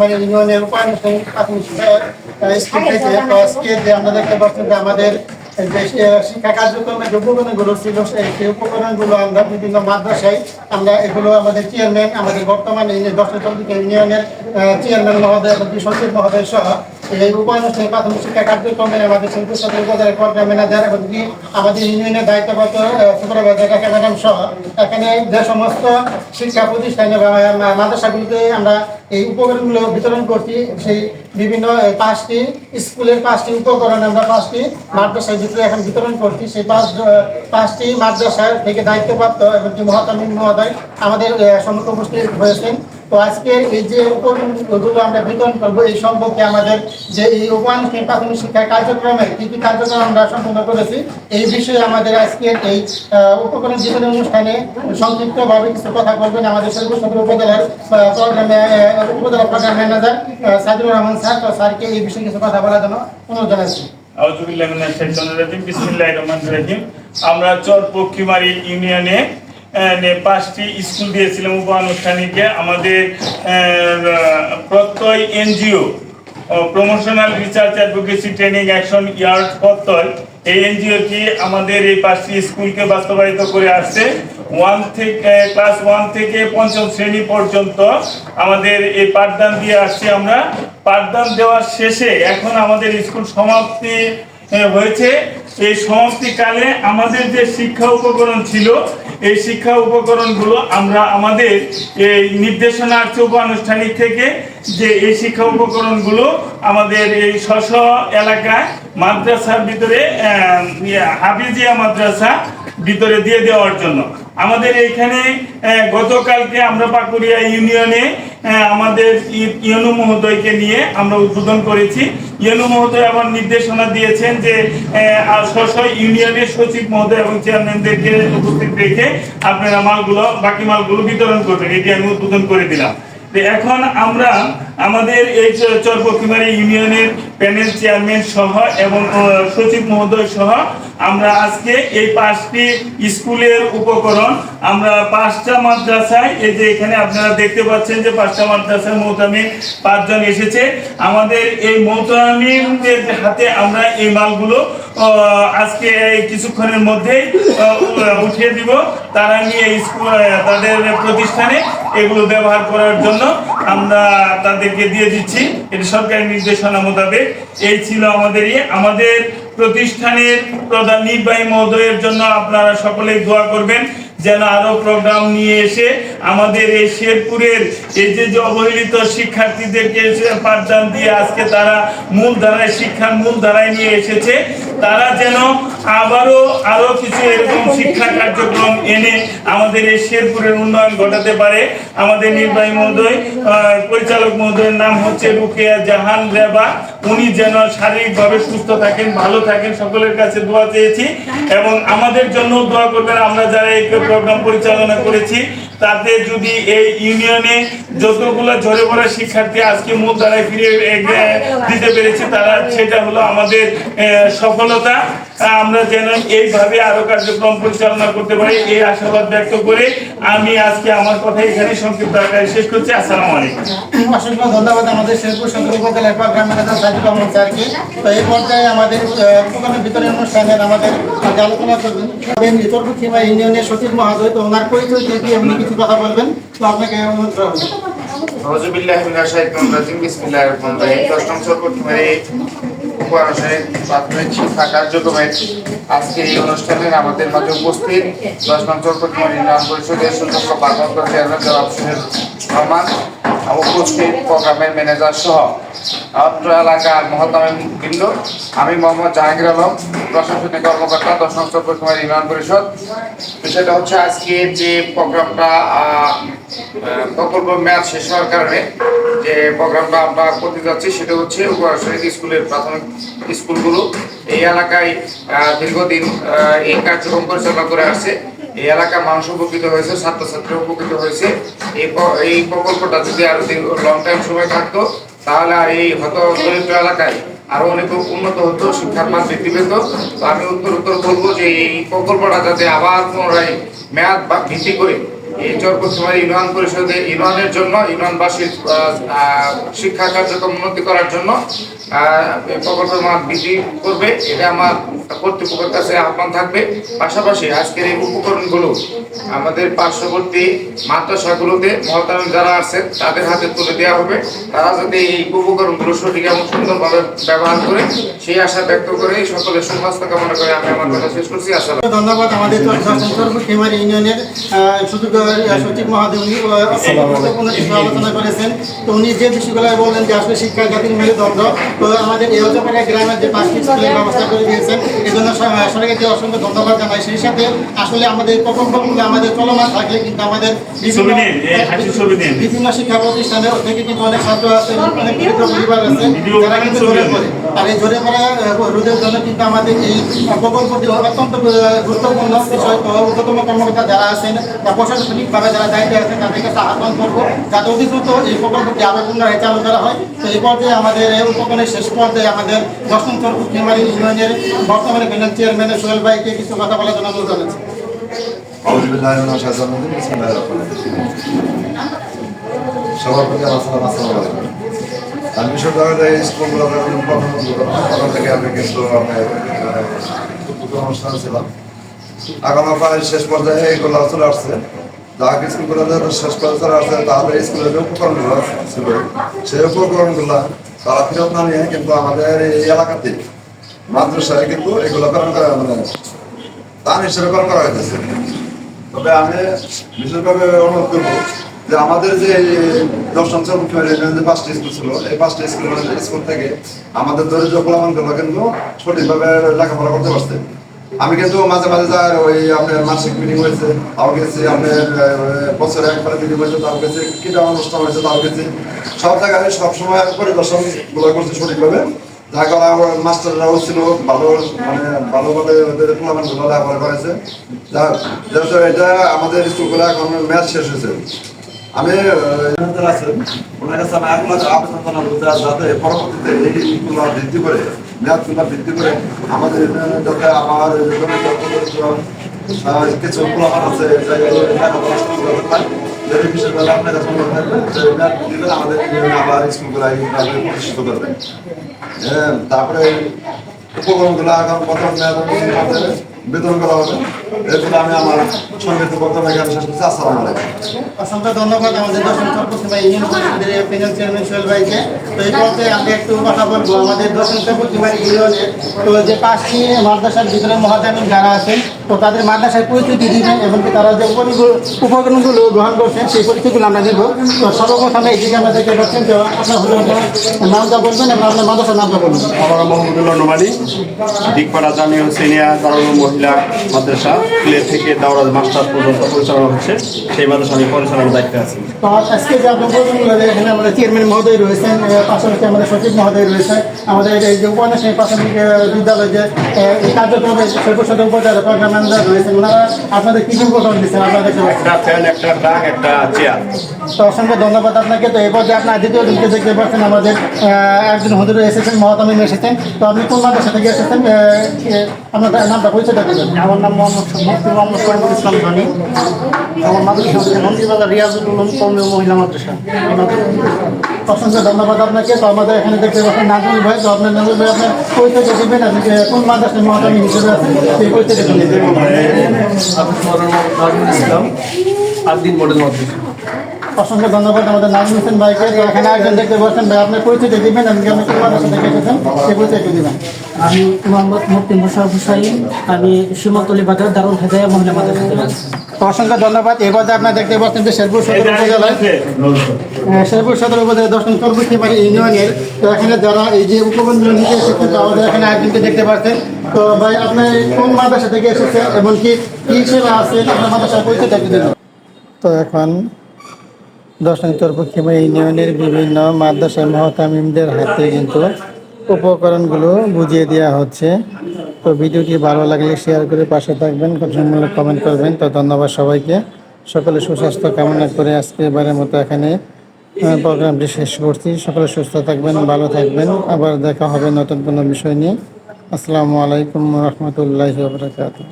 মানে ইউনিয়নের উপানুষ্ঠান প্রাথমিক স্কুল থেকে আজকে যে আমরা দেখতে পাচ্ছি যে আমাদের শিক্ষা কার্যক্রমের যে উপকরণগুলো ছিল সেই উপকরণগুলো আমরা বিভিন্ন মাদ্রাসায় আমরা এগুলো আমাদের চেয়ারম্যান আমাদের বর্তমানে দশ চন্দ্রিকা ইউনিয়নের চেয়ারম্যান মহোদয় এবং সচিব মহোদয় সহ এই প্রাথমিক শিক্ষা আমাদের আমাদের ইউনিয়নের এখানে যে সমস্ত শিক্ষা মাদ্রাসাগুলিতে আমরা এই উপকরণগুলো বিতরণ করছি। সেই বিভিন্ন পাঁচটি স্কুলের পাঁচটি উপকরণ আমরা পাঁচটি মাদ্রাসায় ভিতরে এখন বিতরণ করছি। সেই পাঁচ পাঁচটি মাদ্রাসা থেকে দায়িত্বপ্রাপ্ত এবং কি মহাতামিম মহোদয় আমাদের আহ, উপস্থিত হয়েছেন। তো আজকে এই যে উপকরণগুলো আমরা বিতরণ করব, এই সম্পর্কে আমাদের যে এই প্রাথমিক শিক্ষা কার্যক্রমে কার্যক্রম আমরা সম্পন্ন করেছি, এই বিষয়ে আমাদের আজকের এই উপকরণ বিতরণ অনুষ্ঠানে সংক্ষিপ্তভাবে কিছু কথা বলবেন আমাদের সর্ব সদর উপজেলার প্রোগ্রামে উপজেলা program manager Sajidur Rahman sir. তো স্যারকে এই বিষয়ে কিছু কথা বলার জন্য অনুরোধ জানাচ্ছি। আমরা চর পক্ষিমারি ইউনিয়নে পাঁচটি স্কুল দিয়েছিলাম উপানুষ্ঠানিকে আমাদের আহ, Prottoy NGO promotional research advocacy training action yard Prottoy. এই এনজিওটি আমাদের এই পাঁচটি স্কুলকে বাস্তবায়িত করে আসছে। ওয়ান থেকে ক্লাস ওয়ান থেকে পঞ্চম শ্রেণি পর্যন্ত আমাদের এই পাঠদান দিয়ে আসছি আমরা। পাঠদান দেওয়ার শেষে এখন আমাদের স্কুল সমাপ্তি হয়েছে। এই সমাপ্তিকালে আমাদের যে শিক্ষা উপকরণ ছিল এই শিক্ষা উপকরণগুলো আমরা আমাদের এই নির্দেশনা আছে আনুষ্ঠানিক থেকে যে এই শিক্ষা উপকরণগুলো আমাদের এই স্ব এলাকায় মাদ্রাসার ভিতরে ইয়ে, হাফিজিয়া মাদ্রাসা ভিতরে দিয়ে দেওয়ার জন্য। আমাদের এইখানে গতকালকে আমরা পাকুড়িয়া ইউনিয়নে আমাদের ইয়নু মহোদয়কে নিয়ে আমরা উদ্বোধন করেছি। ইয়নু মহোদয় আমার নির্দেশনা দিয়েছেন যে স্ব ইউনিয়নের সচিব মহোদয় এবং চেয়ারম্যানদেরকে উপস্থিত রেখে আপনারা মালগুলো, বাকি মালগুলো বিতরণ করবেন। এটি আমি উদ্বোধন করে দিলাম। এখন আমরা আমাদের এই চরপক্ষিমারি ইউনিয়নের প্যানেল চেয়ারম্যান সহ এবং সচিব মহোদয় সহ আমরা আজকে এই পাঁচটি স্কুলের উপকরণ আমরা পাঁচটা মাদ্রাসায়, এই যে এখানে আপনারা দেখতে পাচ্ছেন যে পাঁচটা মাদ্রাসার মৌতামি পাঁচজন এসেছে। আমাদের এই মৌতামিদের হাতে আমরা এই মালগুলো আজকে এই কিছুক্ষণের মধ্যেই উঠিয়ে দিব। তারা নিয়ে স্কুল তাদের প্রতিষ্ঠানে এগুলো ব্যবহার করার জন্য আমরা তাদেরকে দিয়ে দিচ্ছি। এটি সরকারি নির্দেশনা মোতাবেক। এই ছিল আমাদের ইয়ে। আমাদের প্রতিষ্ঠানের প্রধান নির্বাহী মহোদয়ের জন্য আপনারা সকলেই দোয়া করবেন। যেন আরও প্রোগ্রাম নিয়ে এসে আমাদের এই শেরপুরের এই যে যে অবহেলিত শিক্ষার্থীদেরকে পাঠদান দিয়ে আজকে তারা মূল ধারায় শিক্ষার মূল ধারায় নিয়ে এসেছে, তারা যেন আবারও আরও কিছু এরকম শিক্ষা কার্যক্রম এনে আমাদের এই শেরপুরের উন্নয়ন ঘটাতে পারে। আমাদের নির্বাহী মহোদয় পরিচালক মহোদয়ের নাম হচ্ছে রুকেয়া জাহান রেবা। উনি যেন শারীরিকভাবে সুস্থ থাকেন, ভালো থাকেন, সকলের কাছে দোয়া চেয়েছি এবং আমাদের জন্য দোয়া করবেন। আমরা যারা এই প্রোগ্রাম পরিচালনা করেছি, তাতে যদি এই ইউনিয়নে যতগুলো ঝরে পড়া শিক্ষার্থী আজকে মূল দ্বারায় ফিরে দিতে পেরেছি, তারা সেটা হলো আমাদের সফলতা। আমরা যেন এইভাবে আরও কার্যক্রম পরিচালনা করতে পারি, এই আশাবাদ ব্যক্ত করে আমি আজকে আমার কথা এখানে সংক্ষিপ্ত আকারে শেষ করছি। আসসালামু আলাইকুম। অসংখ্য ধন্যবাদ আমাদের শেরপুর উপজেলার ম্যানেজার সাজিদ রহমান স্যারকে তো এই পর্যায়ে আমাদের উপকরণ বিতরণ অনুষ্ঠানের আমাদের আলোচনা করবেন। ইতরপুক্ষিমা ইউনিয়নের সচিব মহাদয় তো ওনার পরিচয় দিয়ে উনি কিছু কথা বলবেন। তো আপনাকে অনুরোধ আজকে আমাদের মাঝে উপস্থিত উপস্থিত প্রোগ্রামের ম্যানেজার সহ অত্র এলাকার মহত্তম বৃন্দ, আমি মোহাম্মদ জাহাঙ্গীর আলম, প্রশাসনিক কর্মকর্তা দশ নং চরপট্টমার ইউনিয়ন পরিষদ। বিষয়টা হচ্ছে আজকে যে প্রোগ্রামটা প্রকল্প মেয়াদ শেষ হওয়ার কারণে যে প্রোগ্রামটা আমরা করতে যাচ্ছি সেটা হচ্ছে উপরাষ্ট্রীয় স্কুলের প্রাথমিক স্কুলগুলো। এই এলাকায় দীর্ঘদিন এই কার্যক্রম পরিচালনা করে আসছে। এই এলাকার মানুষ উপকৃত হয়েছে ছাত্রছাত্রী উপকৃত হয়েছে। এই এই প্রকল্পটা যদি আরও লং টাইম সময় থাকতো, তাহলে আর এই হত দরিদ্র এলাকায় আরও অনেক উন্নত হতো, শিক্ষার মান বৃদ্ধি পেত। তো আমি উত্তর উত্তর বলব যে এই প্রকল্পটা যাতে আবার পুনরায় মেয়াদ বা ভিত্তি করে এই চরপত্রমারি ইউনিয়ন পরিষদে, ইউনিয়নের জন্য, ইউনিয়নবাসীর শিক্ষা কার্যক্রম উন্নতি করার জন্য প্রকল্পের মান বৃদ্ধি করবে এটা আমার কর্তৃপক্ষের কাছে আহ্বান থাকবে। পাশাপাশি আজকের এই উপকরণগুলো আমাদের পার্শ্ববর্তী মাদ্রাসাগুলোতে মহতামিম যারা আছেন তাদের হাতে তুলে দেওয়া হবে। তারা যাতে এই উপকরণগুলো সঠিক এবং সুন্দরভাবে ব্যবহার করে সেই আশা ব্যক্ত করে সকলের সুস্বাস্থ্য কামনা করে আমি আমার কথা শেষ করছি। আসসালাম ধন্যবাদ আমাদের খেমারি ইউনিয়নের আহ, সুযোগ্য সচিব মহাদেব আলোচনা করেছেন। তো উনি যে বিষয়গুলো বললেন যে আসলে শিক্ষা জাতির মেরুদণ্ড তো আমাদের এই অজপাড়া গ্রামের যে পাঁচটি স্কুলের ব্যবস্থা করে দিয়েছেন এই জন্য স- সরকারকে অসংখ্য ধন্যবাদ জানাই। সেই সাথে আসলে আমাদের প্রকল্পগুলো আমাদের চলমান থাকলে কিন্তু আমাদের বিভিন্ন- শিক্ষা প্রতিষ্ঠানে থেকে কিন্তু অনেক ছাত্র আছে অনেক পরিবার আছে কিন্তু ঝরে পড়ে আর এই ঝরে পড়া রোধের জন্য কিন্তু আমাদের এই প্রকল্পটি অত্যন্ত গুরুত্বপূর্ণ বিষয়। তো কর্মকর্তা যারা আছেন বা প্রশাসনিকভাবে যারা দায়িত্বে আছেন তাদের কাছে আহ্বান করব যাতে অতি দ্রুত এই প্রকল্পটি আবার পুনরায় চালু করা হয়। তো এই পর্যায়ে আমাদের এই উপকরণের শেষ পর্যায়ে আমাদের দশম তরফ প্রাইমারি ইউনিয়নের বর্তমানে প্যানেল চেয়ারম্যানের সোহেল ভাইকে কিছু কথা বলার জন্য অনুরোধ জানাচ্ছি। সবার প্রতি আমার স্কুলগুলো থেকে আমি কিন্তু অনুষ্ঠান ছিলাম। শেষ পর্যায়ে এগুলো চলে আসছে। যাকে স্কুলগুলো শেষ পর্যায়ে আসছে, তাহলে স্কুলের উপকরণগুলো ছিল, সেই উপকরণগুলো তারা ফেরত না নিয়ে কিন্তু আমাদের এই এলাকাতে মাদ্রাসায় কিন্তু এগুলো করা মানে দান হিসেবে প্রেরণ করা হয়েছে তবে আমি বিশেষভাবে অনুরোধ করব যে আমাদের যে দর্শন যে পাঁচটা স্কুল ছিল, এই পাঁচটা স্কুল স্কুল থেকে আমাদের দরিদ্র গোলামান কিন্তু সঠিকভাবে লেখাপড়া করতে পারছে। আমি কিন্তু মাঝে মাঝে যাই ওই আপনার মাসিক মিটিং হয়েছে, তাও গেছি, আপনার বছরে একবার মিটিং হয়েছে, তাও গেছি, ক্রীড়া অনুষ্ঠান হয়েছে, তাও গেছি। সব জায়গায় সবসময় পরিদর্শনগুলো করছে সঠিকভাবে। যা করা মাস্টাররাও ছিল ভালো মানে ভালোভাবে ওদের টুর্নামেন্টগুলো লেখাপড়া করেছে যা যেহেতু এটা আমাদের স্কুলগুলো এখন ম্যাচ শেষ হয়েছে। আমি আছেন ওনার কাছে আমি এক লাখ আবেদন জানাব যাতে পরবর্তীতে এই স্কুল বৃদ্ধি করে ম্যাচগুলো বৃদ্ধি করে আমাদের যাতে আমার কিছু প্লাবার আছে হ্যাঁ, তারপরে উপকরণগুলো এখন আমাদের বেতন করা হবে। এরপরে আমি আমার সঙ্গে বক্তব্য এখানে শেষ করছি। আসসালামু আলাইকুম। অসংখ্য ধন্যবাদ আমাদের দর্শন ভাই ইউনিয়ন পরিষদের প্যানেল চেয়ারম্যান সোহেল ভাইকে। তো এই পর্যায়ে আমি একটু কথা বলব। আমাদের দর্শন চরপতি ইউনিয়নের, তো যে পাঁচটি মাদ্রাসার ভিতরে মহাদামিন যারা আছেন তো তাদের মাদ্রাসায় পরিস্থিতি দিবেন এবং তারা যে উপকরণগুলো গ্রহণ করছেন সেই পরিস্থিতিগুলো আমরা দেবো তো সর্বপ্রথমে এইদিকে আমরা দেখতে পাচ্ছেন তো আপনার নামটা বলবেন এবং আপনার মাদ্রাসার নামটা বলবেন। আমার মোহাম্মদুল্লাহ নোমানি দিকপাড়া জামিয়া দারুল মহিলা মাদ্রাসা প্লে থেকে দাওরাজ মাস্টার পর্যন্ত পরিচালনা হচ্ছে। সেই মাদ্রাসা আমি পরিচালনার দায়িত্বে আছি। তো আজকে যে আপনার উপকরণগুলো এখানে আমাদের চেয়ারম্যান মহোদয় রয়েছেন পাশাপাশি আমাদের সচিব মহোদয় রয়েছে আমাদের এই যে উপন্যাসী প্রাথমিক এ, বিদ্যালয় যে কার্যক্রমে সর্বসদ উপজেলা প্রোগ্রাম ম্যানেজার রয়েছেন ওনারা আপনাদের কি উপকরণ দিচ্ছেন আপনারা দেখতে একটা ফ্যান একটা ডাক একটা চেয়ার। তো অসংখ্য ধন্যবাদ আপনাকে। তো এই পর্যায়ে আপনার দ্বিতীয় দিনকে দেখতে পাচ্ছেন আমাদের একজন হুজুর এসেছেন মহাতামিম এসেছেন। তো আপনি কোন মাদ্রাসা থেকে এসেছেন? আপনার নামটা পরিচয়টা দেবেন আমার নাম মোহাম্মদ মুফতি মোহাম্মদ শরীফুল ইসলাম ধনী। আমার মাদ্রাসা হচ্ছে রিয়াজুল উলুম কৌমি মহিলা মাদ্রাসা মাদ্রাসা। অসংখ্য ধন্যবাদ আপনাকে। তো আমাদের এখানে দেখতে পাচ্ছেন নাজমুল ভাই, তো আপনার নাজমুল ভাই আপনার পরিচয়টা দেবেন আপনি কোন মাদ্রাসার মহাকামী হিসেবে আছেন? সেই পরিচয়টা দেবেন ইসলাম মডেল মাদ্রাসা। অসংখ্য ধন্যবাদ আমাদের নাজমুল হোসেন ভাইকে। তো এখানে একজন দেখতে পাচ্ছেন ভাই আপনার পরিচয়টা দিবেন আপনি আপনি কোন মাদ্রাসা থেকে এসেছেন সেই পরিচয়টা দিবেন। আমি মোহাম্মদ মুফতি মুশারফ হুসাইন আমি সীমান্তলি বাজার দারুল হেদায়া মহিলা মাদ্রাসা থেকে অসংখ্য ধন্যবাদ। এবার যে আপনারা দেখতে পাচ্ছেন যে শেরপুর সদর উপজেলায় শেরপুর সদর উপজেলা দর্শন চরবুটিমারি ইউনিয়নের। তো এখানে যারা এই যে উপকরণগুলো নিতে এসেছেন তো আমাদের এখানে একজনকে দেখতে পাচ্ছেন। তো ভাই আপনি কোন মাদ্রাসা থেকে এসেছেন এমনকি কি সেবা আছে? আপনার মাদ্রাসার পরিচয় দেখতে দিন। তো এখন দর্শন চরবুটিমারি ইউনিয়নের বিভিন্ন মাদ্রাসা মহতামিমদের হাতে কিন্তু উপকরণগুলো বুঝিয়ে দেওয়া হচ্ছে। তো ভিডিওটি ভালো লাগলে শেয়ার করে পাশে থাকবেন, গঠনমূলক কমেন্ট করবেন। তো ধন্যবাদ সবাইকে। সকলে সুস্বাস্থ্য কামনা করে আজকে এবারের মতো এখানে প্রোগ্রামটি শেষ করছি। সকলে সুস্থ থাকবেন, ভালো থাকবেন। আবার দেখা হবে নতুন কোনো বিষয় নিয়ে। আসসালামু আলাইকুম রহমতুল্লাহ রহমতুল্লাহি